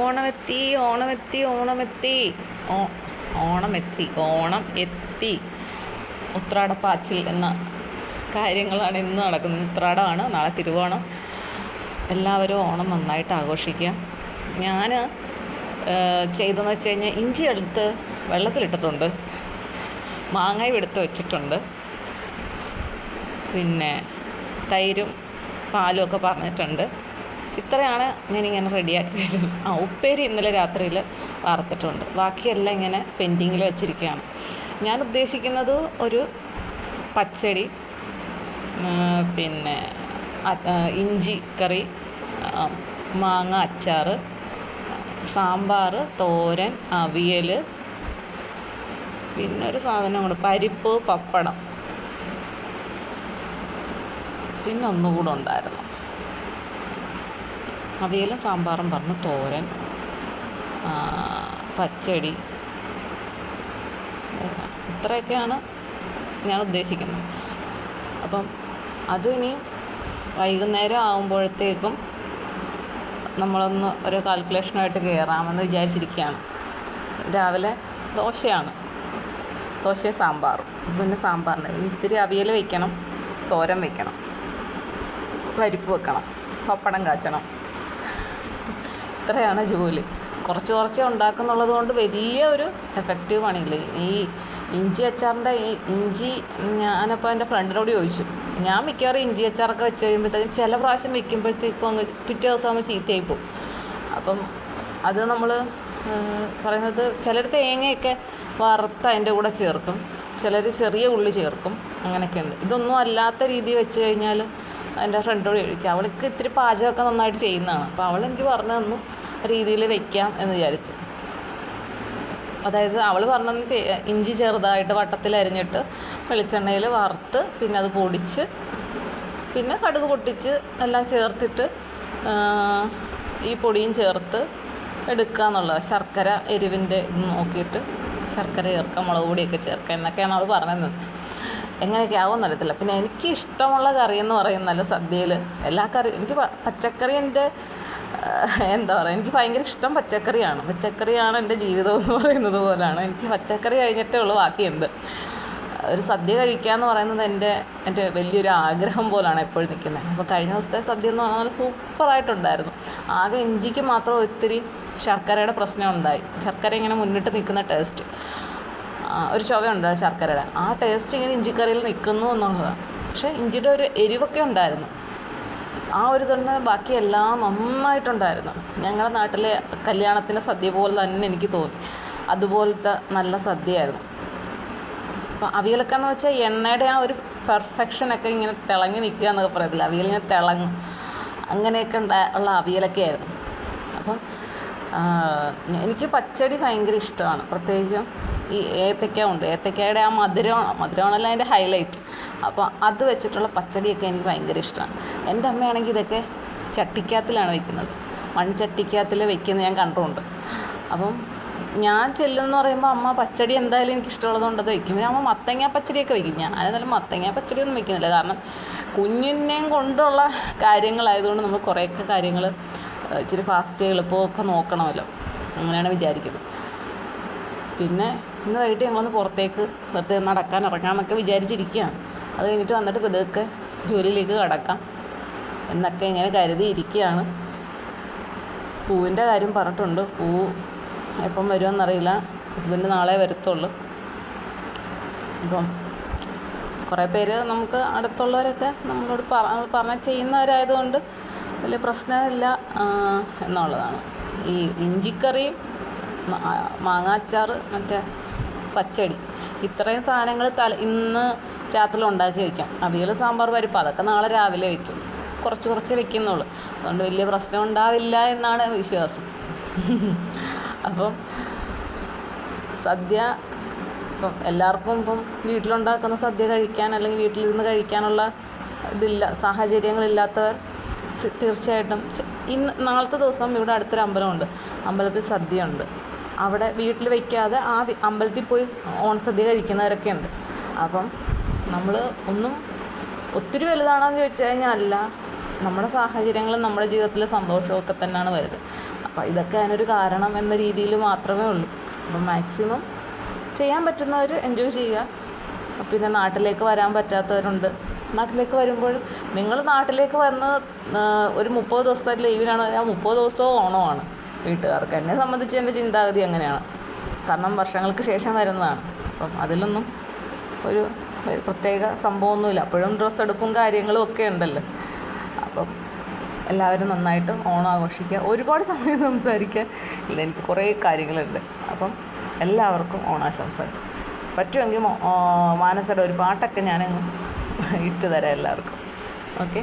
ഓണമെത്തി ഓണമെത്തി ഓണമെത്തി. ഓ ഓണമെത്തി ഓണം എത്തി. ഉത്രാടപ്പാച്ചിൽ എന്ന കാര്യങ്ങളാണ് ഇന്ന് നടക്കുന്നത്. ഉത്രാടമാണ് നാളെ തിരുവോണം. എല്ലാവരും ഓണം നന്നായിട്ട് ആഘോഷിക്കുക. ഞാൻ ചെയ്തതെന്ന് വെച്ച് കഴിഞ്ഞാൽ ഇഞ്ചി എടുത്ത് വെള്ളത്തിലിട്ടിട്ടുണ്ട്. മാങ്ങയും എടുത്ത് വെച്ചിട്ടുണ്ട്. പിന്നെ തൈരും പാലും ഒക്കെ പറഞ്ഞിട്ടുണ്ട്. ഇത്രയാണ് ഞാനിങ്ങനെ റെഡിയാക്കി വരുന്നത് ആ ഉപ്പേരി ഇന്നലെ രാത്രിയിൽ വാർത്തിട്ടുണ്ട് ബാക്കിയെല്ലാം ഇങ്ങനെ പെൻഡിങ്ങിൽ വെച്ചിരിക്കുകയാണ്. ഞാൻ ഉദ്ദേശിക്കുന്നത് ഒരു പച്ചടി പിന്നെ ഇഞ്ചി കറി മാങ്ങ അച്ചാർ സാമ്പാർ തോരൻ അവിയൽ പിന്നെ ഒരു സാധനം കൂടെ പരിപ്പ് പപ്പടം. പിന്നെ ഒന്നുകൂടെ ഉണ്ടായിരുന്നു. അവിയലും സാമ്പാറും പറഞ്ഞു തോരൻ പച്ചടി. ഇത്രയൊക്കെയാണ് ഞാൻ ഉദ്ദേശിക്കുന്നത്. അപ്പം അത് ഇനി വൈകുന്നേരം ആകുമ്പോഴത്തേക്കും നമ്മളൊന്ന് ഒരു കാൽക്കുലേഷനായിട്ട് കയറാമെന്ന് വിചാരിച്ചിരിക്കുകയാണ്. രാവിലെ ദോശയാണ്. ദോശയും സാമ്പാറും. പിന്നെ സാമ്പാറിന് ഇത്തിരി അവിയൽ വയ്ക്കണം തോരൻ വയ്ക്കണം പരിപ്പ് വെക്കണം പപ്പടം കാച്ചണം. ഇത്രയാണ് ജോലി. കുറച്ച് കുറച്ച് ഉണ്ടാക്കുന്നുള്ളത് കൊണ്ട് വലിയ ഒരു എഫക്റ്റീവ് പണിയില്ല. ഈ ഇഞ്ചി അച്ചാറിന്റെ ഈ ഇഞ്ചി ഞാനപ്പോൾ എന്റെ ഫ്രണ്ടിനോട് ചോദിച്ചു. ഞാൻ മിക്കവാറും ഇഞ്ചി അച്ചാറൊക്കെ വെച്ച് കഴിയുമ്പോഴത്തേക്കും ചില പ്രാവശ്യം വെക്കുമ്പോഴത്തേക്കും അങ്ങ് പിറ്റേ ദിവസം അങ്ങ് ചീത്തയായി പോകും. അപ്പം അത് നമ്മൾ പറയുന്നത് ചിലർ തേങ്ങയൊക്കെ വറുത്ത് അതിന്റെ കൂടെ ചേർക്കും. ചിലർ ചെറിയ ഉള്ളി ചേർക്കും. അങ്ങനെയൊക്കെ ഉണ്ട്. ഇതൊന്നും അല്ലാത്ത രീതി വെച്ച് കഴിഞ്ഞാൽ എന്റെ ഫ്രണ്ടോട് ചോദിച്ചു. അവൾക്ക് ഇത്തിരി പാചകമൊക്കെ നന്നായിട്ട് ചെയ്യുന്നതാണ്. അപ്പോൾ അവൾ എനിക്ക് പറഞ്ഞു തന്നു. രീതിയിൽ വെക്കാം എന്ന് വിചാരിച്ചു. അതായത് അവൾ പറഞ്ഞത് ഇഞ്ചി ചെറുതായിട്ട് വട്ടത്തിൽ അരിഞ്ഞിട്ട് വെളിച്ചെണ്ണയിൽ വറുത്ത് പിന്നെ അത് പൊടിച്ച് പിന്നെ കടുക് പൊട്ടിച്ച് എല്ലാം ചേർത്തിട്ട് ഈ പൊടിയും ചേർത്ത് എടുക്കുക എന്നുള്ളത് ശർക്കര എരിവിന്റെ ഇത് നോക്കിയിട്ട് ശർക്കര ചേർക്കുക മുളക് പൊടിയൊക്കെ ചേർക്കുക എന്നൊക്കെയാണ് അവൾ പറഞ്ഞത്. എങ്ങനെയൊക്കെ ആവുമെന്ന് അറിയത്തില്ല. പിന്നെ എനിക്ക് ഇഷ്ടമുള്ള കറി എന്ന് പറയുന്നത് സദ്യയിൽ എല്ലാ കറി എനിക്ക് പച്ചക്കറി എന്റെ എന്താ പറയുക എനിക്ക് ഭയങ്കര ഇഷ്ടം പച്ചക്കറിയാണ്. പച്ചക്കറിയാണ് എന്റെ ജീവിതം എന്ന് പറയുന്നത് പോലെയാണ് എനിക്ക് പച്ചക്കറി കഴിഞ്ഞിട്ടേ ഉള്ളൂ ബാക്കി എന്ത് ഒരു സദ്യ കഴിക്കുക എന്ന് പറയുന്നത് എന്റെ എന്റെ വലിയൊരു ആഗ്രഹം പോലാണ് എപ്പോഴും നിൽക്കുന്നത്. അപ്പോൾ കഴിഞ്ഞ ദിവസത്തെ സദ്യ എന്ന് പറഞ്ഞാൽ സൂപ്പറായിട്ടുണ്ടായിരുന്നു. ആകെ ഇഞ്ചിക്ക് മാത്രം ഒത്തിരി ശർക്കരയുടെ പ്രശ്നം ഉണ്ടായി. ശർക്കര ഇങ്ങനെ മുന്നിട്ട് നിൽക്കുന്ന ടേസ്റ്റ്. ഒരു ചുവയുണ്ട് ശർക്കരയുടെ. ആ ടേസ്റ്റ് ഇങ്ങനെ ഇഞ്ചിക്കറിയിൽ നിൽക്കുന്നു എന്നുള്ളതാണ്. പക്ഷേ ഇഞ്ചിയുടെ ഒരു എരിവൊക്കെ ഉണ്ടായിരുന്നു. ആ ഒരു തന്നെ ബാക്കിയെല്ലാം നന്നായിട്ടുണ്ടായിരുന്നു. ഞങ്ങളുടെ നാട്ടിലെ കല്യാണത്തിന്റെ സദ്യ പോലെ തന്നെ എനിക്ക് തോന്നി. അതുപോലത്തെ നല്ല സദ്യയായിരുന്നു. അപ്പം അവിയലൊക്കെ എന്ന് വെച്ചാൽ എണ്ണയുടെ ആ ഒരു പെർഫെക്ഷനൊക്കെ ഇങ്ങനെ തിളങ്ങി നിൽക്കുക എന്നൊക്കെ പറയത്തില്ല? അവിയൽ ഇങ്ങനെ തിളങ്ങും. അങ്ങനെയൊക്കെ ഉണ്ടായ ഉള്ള അവിയലൊക്കെ ആയിരുന്നു. അപ്പം എനിക്ക് പച്ചടി ഭയങ്കര ഇഷ്ടമാണ്. പ്രത്യേകിച്ചും ഈ ഏത്തക്ക ഉണ്ട്. ഏത്തക്കയുടെ ആ മധുരം മധുരമാണല്ലോ അതിന്റെ ഹൈലൈറ്റ് അപ്പോൾ അത് വെച്ചിട്ടുള്ള പച്ചടിയൊക്കെ എനിക്ക് ഭയങ്കര ഇഷ്ടമാണ്. എന്റെ അമ്മയാണെങ്കിൽ ഇതൊക്കെ ചട്ടിക്കാത്തിലാണ് വെക്കുന്നത്. മൺചട്ടിക്കകത്തിൽ വെക്കുന്നത് ഞാൻ കണ്ടുകൊണ്ട് അപ്പം ഞാൻ ചെല്ലുമെന്ന് പറയുമ്പോൾ അമ്മ പച്ചടി എന്തായാലും എനിക്ക് ഇഷ്ടമുള്ളത് കൊണ്ട് അത് വെക്കും. പിന്നെ അമ്മ മത്തങ്ങ പച്ചടിയൊക്കെ വെക്കും. ഞാൻ ഏതായാലും മത്തങ്ങ പച്ചടിയൊന്നും വെക്കുന്നില്ല. കാരണം കുഞ്ഞിനെയും കൊണ്ടുള്ള കാര്യങ്ങളായതുകൊണ്ട് നമ്മൾ കുറേയൊക്കെ കാര്യങ്ങൾ ഇച്ചിരി ഫാസ്റ്റ് എളുപ്പമൊക്കെ നോക്കണമല്ലോ. അങ്ങനെയാണ് വിചാരിക്കുന്നത്. പിന്നെ ഇന്ന് വൈകിട്ട് ഞങ്ങളൊന്ന് പുറത്തേക്ക് വെറുതെ നടക്കാൻ ഇറങ്ങാമെന്നൊക്കെ വിചാരിച്ചിരിക്കുകയാണ്. അത് കഴിഞ്ഞിട്ട് വന്നിട്ട് ഇതൊക്കെ ജോലിയിലേക്ക് കടക്കാം. എന്നൊക്കെ ഇങ്ങനെ കരുതിയിരിക്കുകയാണ് പൂവിന്റെ കാര്യം പറഞ്ഞിട്ടുണ്ട്. പൂ എപ്പം വരുമെന്നറിയില്ല. ഹസ്ബൻഡ് നാളെ വരത്തുള്ളൂ. അപ്പം കുറേ പേര് നമുക്ക് അടുത്തുള്ളവരൊക്കെ നമ്മളോട് പറ പറഞ്ഞാൽ ചെയ്യുന്നവരായതുകൊണ്ട് വലിയ പ്രശ്നമില്ല. എന്നുള്ളതാണ്. ഈ ഇഞ്ചിക്കറിയും മാങ്ങാച്ചാറ് മറ്റേ പച്ചടി. ഇത്രയും സാധനങ്ങൾ തല ഇന്ന് രാത്രി ഉണ്ടാക്കി വയ്ക്കാം അവിയൽ സാമ്പാർ പരിപ്പ് അതൊക്കെ നാളെ രാവിലെ വയ്ക്കും കുറച്ച് കുറച്ച് വെക്കുന്നുള്ളൂ. അതുകൊണ്ട് വലിയ പ്രശ്നം ഉണ്ടാവില്ല എന്നാണ് വിശ്വാസം. അപ്പം സദ്യ ഇപ്പം എല്ലാവർക്കും ഇപ്പം വീട്ടിലുണ്ടാക്കുന്ന സദ്യ കഴിക്കാൻ അല്ലെങ്കിൽ വീട്ടിലിരുന്ന് കഴിക്കാനുള്ള ഇതില്ല സാഹചര്യങ്ങളില്ലാത്തവർ തീർച്ചയായിട്ടും ഇന്ന് നാളത്തെ ദിവസം ഇവിടെ അടുത്തൊരു അമ്പലമുണ്ട്. അമ്പലത്തിൽ സദ്യ ഉണ്ട് അവിടെ വീട്ടിൽ വയ്ക്കാതെ ആ അമ്പലത്തിൽ പോയി ഓണസദ്യ കഴിക്കുന്നവരൊക്കെ ഉണ്ട്. അപ്പം നമ്മൾ ഒന്നും ഒത്തിരി വലുതാണോയെന്ന് ചോദിച്ചു കഴിഞ്ഞാൽ അല്ല നമ്മുടെ സാഹചര്യങ്ങളും നമ്മുടെ ജീവിതത്തിലെ സന്തോഷവും ഒക്കെ തന്നെയാണ് വരുന്നത് അപ്പം ഇതൊക്കെ അതിനൊരു കാരണം എന്ന രീതിയിൽ മാത്രമേ ഉള്ളൂ. അപ്പം മാക്സിമം ചെയ്യാൻ പറ്റുന്നവർ എൻജോയ് ചെയ്യുക. പിന്നെ നാട്ടിലേക്ക് വരാൻ പറ്റാത്തവരുണ്ട്. നാട്ടിലേക്ക് വരുമ്പോൾ നിങ്ങൾ നാട്ടിലേക്ക് വന്ന് ഒരു മുപ്പത് ദിവസത്തെ ലീവിനാണ് ആ മുപ്പത് ദിവസവും ഓണമാണ്. വീട്ടുകാർക്ക്. എന്നെ സംബന്ധിച്ച് എന്റെ ചിന്താഗതി അങ്ങനെയാണ്. കാരണം വർഷങ്ങൾക്ക് ശേഷം വരുന്നതാണ്. അപ്പം അതിലൊന്നും ഒരു പ്രത്യേക സംഭവമൊന്നുമില്ല. അപ്പോഴും ഡ്രസ്സ് എടുപ്പും കാര്യങ്ങളും ഒക്കെ ഉണ്ടല്ലോ. അപ്പം എല്ലാവരും നന്നായിട്ട് ഓണം ആഘോഷിക്കുക. ഒരുപാട് സമയം സംസാരിക്കാൻ ഇല്ല. എനിക്ക് കുറേ കാര്യങ്ങളുണ്ട്. അപ്പം എല്ലാവർക്കും ഓണാശംസകൾ. പറ്റുമെങ്കിൽ മാനസയുടെ ഒരു പാട്ടൊക്കെ ഞാൻ ഇട്ട് തരാം എല്ലാവർക്കും. ഓക്കെ?